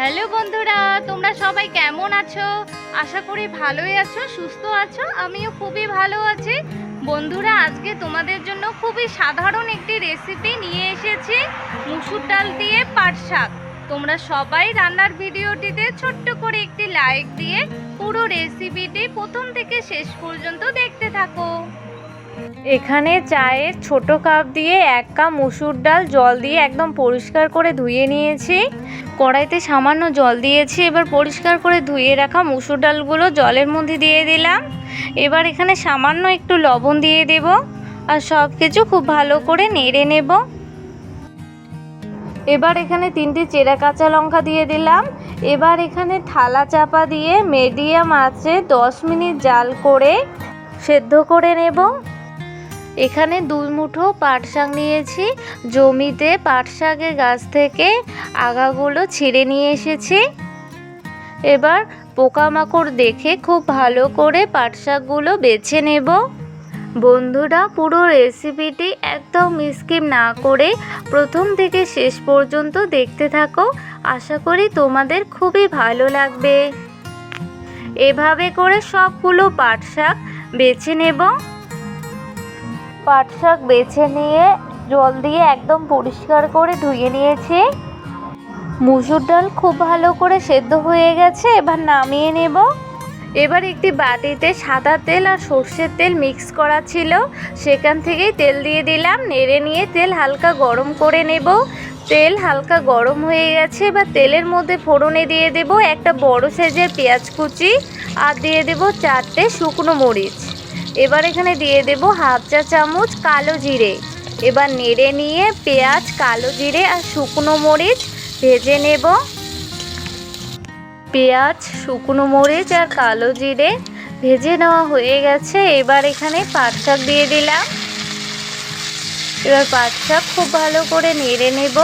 Hello বন্ধুরা, তোমরা সবাই কেমন আছো? আশা করি ভালোই আছো, সুস্থ আছো, আমিও খুবই ভালো আছি। বন্ধুরা, আজকে তোমাদের জন্য খুবই সাধারণ একটি রেসিপি নিয়ে এসেছি, মুসুর ডাল দিয়ে পাট শাক। তোমরা সবাই রান্নার ভিডিওটিতে ছোট্ট করে একটি লাইক দিয়ে পুরো রেসিপিটি প্রথম থেকে শেষ পর্যন্ত দেখতে থাকো। এখানে চায়ের ছোট কাপ দিয়ে এক কাপ মুসুর ডাল জল দিয়ে একদম পরিষ্কার করে ধুয়ে নিয়েছি। কড়াইতে সামান্য জল দিয়েছি, এবার পরিষ্কার করে ধুয়ে রাখা মুসুর ডালগুলো জলের মধ্যে দিয়ে দিলাম। এবার এখানে সামান্য একটু লবণ দিয়ে দেব আর সব কিছু খুব ভালো করে নেড়ে নেব। এবার এখানে তিনটি চেরা কাঁচা লঙ্কা দিয়ে দিলাম। এবার এখানে থালা চাপা দিয়ে মিডিয়াম আছে দশ মিনিট জাল করে সেদ্ধ করে নেব। এখানে দুই মুঠো পাট শাক নিয়েছি। জমিতে পাট শাকের গাছ থেকে আগাগুলো ছিঁড়ে নিয়ে এসেছি। এবার পোকামাকড় দেখে খুব ভালো করে পাট শাকগুলো বেছে নেব। বন্ধুরা, পুরো রেসিপিটি একদম স্কিপ না করে প্রথম থেকে শেষ পর্যন্ত দেখতে থাকো। আশা করি তোমাদের খুবই ভালো লাগবে। এভাবে করে সবগুলো পাট শাক বেছে নেব। পাট শাক বেছে নিয়ে জল দিয়ে একদম পরিষ্কার করে ধুয়ে নিয়েছি। মুসুর ডাল খুব ভালো করে সেদ্ধ হয়ে গেছে, এবার নামিয়ে নেব। এবার একটি বাটিতে সাদা তেল আর সর্ষের তেল মিক্স করা ছিল। সেখান থেকেই তেল দিয়ে দিলাম, নেড়ে নিয়ে তেল হালকা গরম করে নেব। তেল হালকা গরম হয়ে গেছে, এবার তেলের মধ্যে ফোড়নে দিয়ে দেব একটা বড় সাইজের পেঁয়াজ কুচি আর দিয়ে দেব চারটে শুকনো মরিচ। এবার এখানে দিয়ে দেব হাফ চা চামচ কালো জিরে। এবার নেড়ে নিয়ে পেঁয়াজ, কালো জিরে আর শুকনো মরিচ ভেজে নেব। পেঁয়াজ, শুকনো মরিচ আর কালো জিরে ভেজে নেওয়া হয়ে গেছে। এবার এখানে পাট শাক দিয়ে দিলাম। এবার পাট শাক খুব ভালো করে নেড়ে নেব।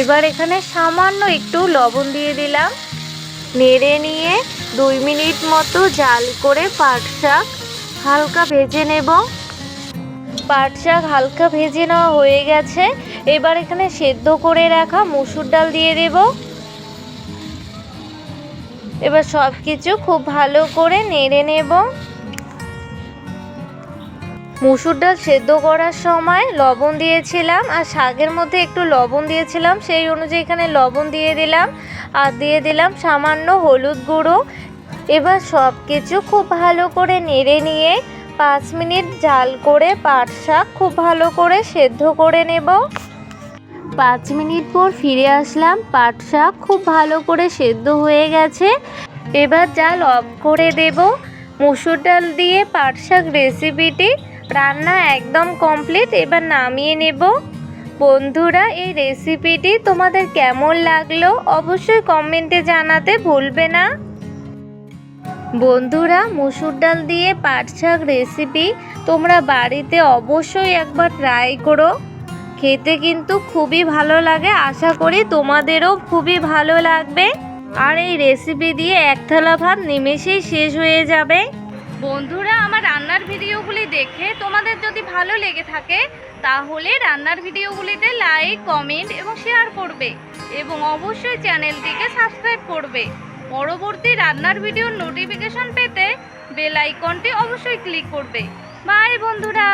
এবার এখানে সামান্য একটু লবণ দিয়ে দিলাম। নেড়ে নিয়ে দুই মিনিট মতো জাল করে পাট শাক হালকা ভেজে নেব। পাট শাক হালকা ভেজে নেওয়া হয়ে গেছে। এবার এখানে সেদ্ধ করে রাখা মুসুর ডাল দিয়ে দেব। এবার সব কিছু খুব ভালো করে নেড়ে নেব। মুসুর ডাল সেদ্ধ করার সময় লবণ দিয়েছিলাম আর শাকের মধ্যে একটু লবণ দিয়েছিলাম, সেই অনুযায়ী এখানে লবণ দিয়ে দিলাম। আর দিয়ে দিলাম সামান্য হলুদ গুঁড়ো। এবার সব কিছু খুব ভালো করে নেড়ে নিয়ে পাঁচ মিনিট জাল করে পাট শাক খুব ভালো করে সেদ্ধ করে নেব। পাঁচ মিনিট পর ফিরে আসলাম, পাট শাক খুব ভালো করে সেদ্ধ হয়ে গেছে। এবার জাল অফ করে দেব। মুসুর ডাল দিয়ে পাট শাক রেসিপিটি রান্না একদম কমপ্লিট এবার নামিয়ে নেব। বন্ধুরা, এই রেসিপিটি তোমাদের কেমন লাগল অবশ্যই কমেন্টে জানাতে ভুলবে না। বন্ধুরা, মুসুর ডাল দিয়ে পাট শাক রেসিপি তোমরা বাড়িতে অবশ্যই একবার ট্রাই করো। খেতে কিন্তু খুবই ভালো লাগে, আশা করি তোমাদেরও খুবই ভালো লাগবে। আর এই রেসিপি দিয়ে এক থালা ভাত নিমেষেই শেষ হয়ে যাবে। বন্ধুরা, আমার রান্নার ভিডিওগুলি দেখে তোমাদের যদি ভালো লেগে থাকে, তাহলে রান্নার ভিডিওগুলিতে লাইক কমেন্ট এবং শেয়ার করবে এবং অবশ্যই চ্যানেলটিকে সাবস্ক্রাইব করবে। পরবর্তী রান্নার ভিডিওর নোটিফিকেশন পেতে বেল আইকনটি অবশ্যই ক্লিক করবে। বাই বন্ধুরা।